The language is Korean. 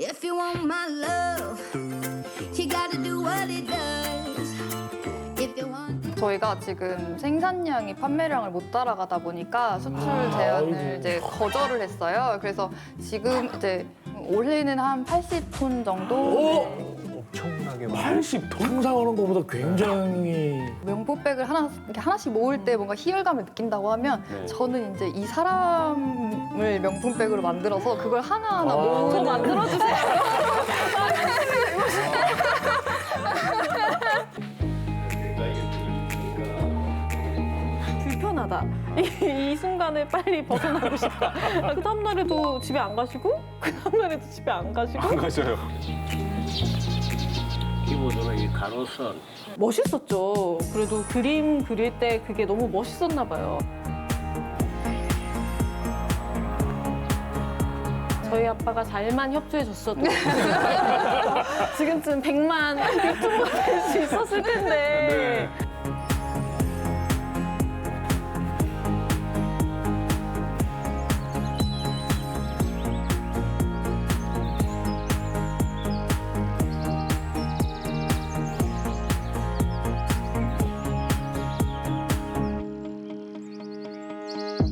If you want my love, you gotta do what it does. If you want 저희가 지금 생산량이 판매량을 못 따라가다 보니까 수출 제한을 이제 거절을 했어요. 그래서 지금 이제 올해는 한 80톤 정도 엄청나게 많아요. 80톤 상상하는 것보다 굉장히 명품백을 하나 이렇게 하나씩 모을 때 뭔가 희열감을 느낀다고 하면 네. 저는 이제 이 사람을 명품백으로 만들어서 그걸 하나하나 아. 모으는 저 만들어주세요. 불편하다. 이, 이 순간을 빨리 벗어나고 싶다. 아, 그 다음날에도 집에 안 가시고, 그 다음날에도 집에 안 가시고. 안 가셔요. 기본적으로 이 가로선 멋있었죠. 그래도 그림 그릴 때 그게 너무 멋있었나 봐요. 저희 아빠가 잘만 협조해 줬어도 지금쯤 100만 유튜버가 될수 있었을 텐데 Bye.